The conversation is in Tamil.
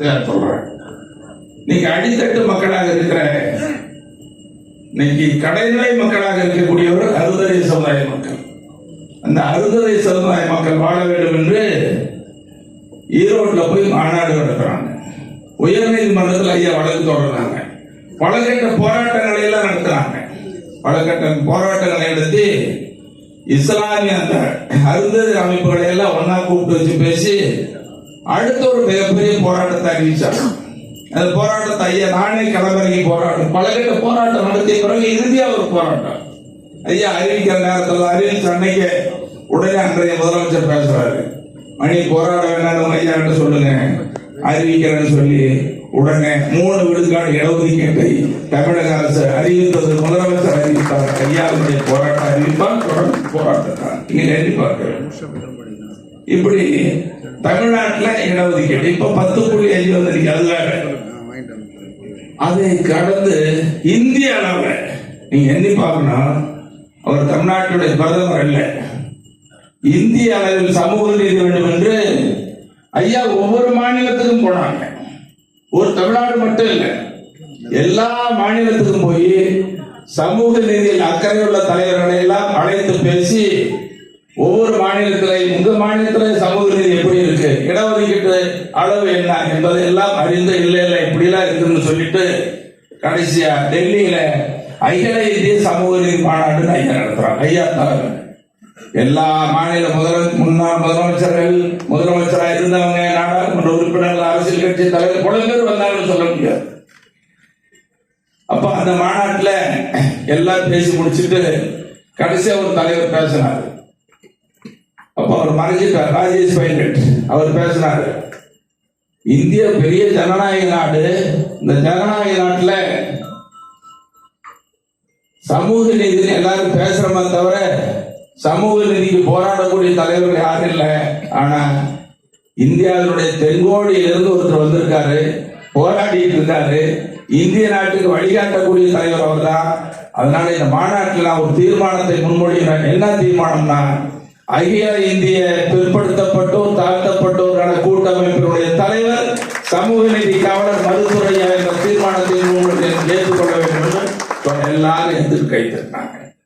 சொல்றேன். நீங்க அடித்தட்டு மக்களாக இருக்கிற இன்னைக்கு கடைநிலை மக்களாக இருக்கக்கூடியவர் அறுதலை சமுதாய மக்கள். அந்த அறுதலை சமுதாய மக்கள் வாழ வேண்டும் என்று ஈரோட்டில் போய் மாநாடு நடத்துறாங்க. உயர்நீதிமன்றத்தில் ஐயா வழக்கு தொடர்றாங்க. பல கட்ட போராட்டங்களை எல்லாம் நடத்துறாங்க. பல கட்ட போராட்டங்களை நடத்தி இஸ்லாமிய அந்த அருந்ததி அமைப்புகளை எல்லாம் ஒன்னா கூப்பிட்டு வச்சு பேசி அடுத்த ஒரு மிகப்பெரிய போராட்டத்தை அறிவிச்சாங்க அந்த போராட்டத்தை ஐயா நானே களமிறங்கி போராட்டம் பல கட்ட போராட்டம் நடத்திய பிறகு இறுதியா ஒரு போராட்டம். ஐயா அறிவிக்கிற நேரத்தில் அறிவிச்ச அன்னைக்கு உடனே அன்றைய முதலமைச்சர் பேசுறாரு. மணி போராட வேண்டாம் ஐயா கிட்ட சொல்லுங்க. அறிவிக்கிறேன்னு சொல்லி உடனே மூணு விழுக்காடு இடஒதுக்கீட்டை தமிழக அரசு அறிவித்தது முதலமைச்சர் அறிவித்தார். ஐயாவுடைய போராட்டம் அறிவிப்பார் தொடர்ந்து போராட்டம் நீங்க எழுதி பார்க்கிறேன் இப்படி தமிழ்நாட்டில் இடஒதுக்கீடு இப்ப பத்து புள்ளி அஞ்சு வந்து அதுல அதை கடந்து இந்திய அளவில் நீங்க எண்ணி பார்க்கணும் அவர் தமிழ்நாட்டுடைய பிரதமர் அல்ல. இந்திய அளவில் சமூக நீதி வேண்டும் என்று ஐயா ஒவ்வொரு மாநிலத்துக்கும் போனாங்க. ஒரு தமிழ்நாடு மட்டும் இல்லை எல்லா மாநிலத்துக்கும் போய் சமூக நீதியில் அக்கறை உள்ள தலைவர்களை எல்லாம் அழைத்து பேசி ஒவ்வொரு மாநிலத்திலையும் உங்க மாநிலத்தில சமூக நீதி எப்படி இருக்கு? இடஒதுக்கீட்டு அளவு என்ன என்பதை எல்லாம் அறிந்து இல்லை இல்லை இப்படிலாம் இருக்குன்னு சொல்லிட்டு கடைசியா டெல்லியில அகில இந்திய சமூக நீதி மாநாடு ஐயா நடத்துறாங்க. ஐயா தலைவர் எல்லா மாநில முதல முன்னாள் முதலமைச்சர்கள் முதலமைச்சராக இருந்தவங்க நாடாளுமன்ற உறுப்பினர்கள் அரசியல் கட்சி தலைவர் பல பேர் வந்தாங்கன்னு சொல்ல முடியாது. அப்ப அந்த மாநாட்டுல எல்லாம் பேசி முடிச்சிட்டு கடைசியா ஒரு தலைவர் பேசினார். அப்ப அவர் மறைஞ்சிட்டார் ராஜேஷ் பைலட் அவர் பேசினாரு. இந்திய பெரிய ஜனநாயக நாடு இந்த ஜனநாயக நாட்டுல சமூக நீதினு எல்லாரும் பேசுறோமே தவிர சமூக நீதிக்கு போராடக்கூடிய தலைவர்கள் யாரும் இல்லை. ஆனா இந்தியாவினுடைய தென்கோடியிலிருந்து ஒருத்தர் வந்திருக்காரு போராடிட்டு இருக்காரு. இந்திய நாட்டுக்கு வழிகாட்டக்கூடிய தலைவர் அவர் தான் அதனால இந்த மாநாட்டில் நான் ஒரு தீர்மானத்தை முன்மொழிகிறேன். என்ன தீர்மானம்னா அகில இந்திய பிற்படுத்தப்பட்டோர் தாழ்த்தப்பட்டோரான கூட்டமைப்பினுடைய தலைவர் சமூக நீதி காவலர் மருத்துவரையா என்ற தீர்மானத்தை ஏற்றுக்கொள்ள வேண்டும் என்று எல்லாரும் எதிர்த்து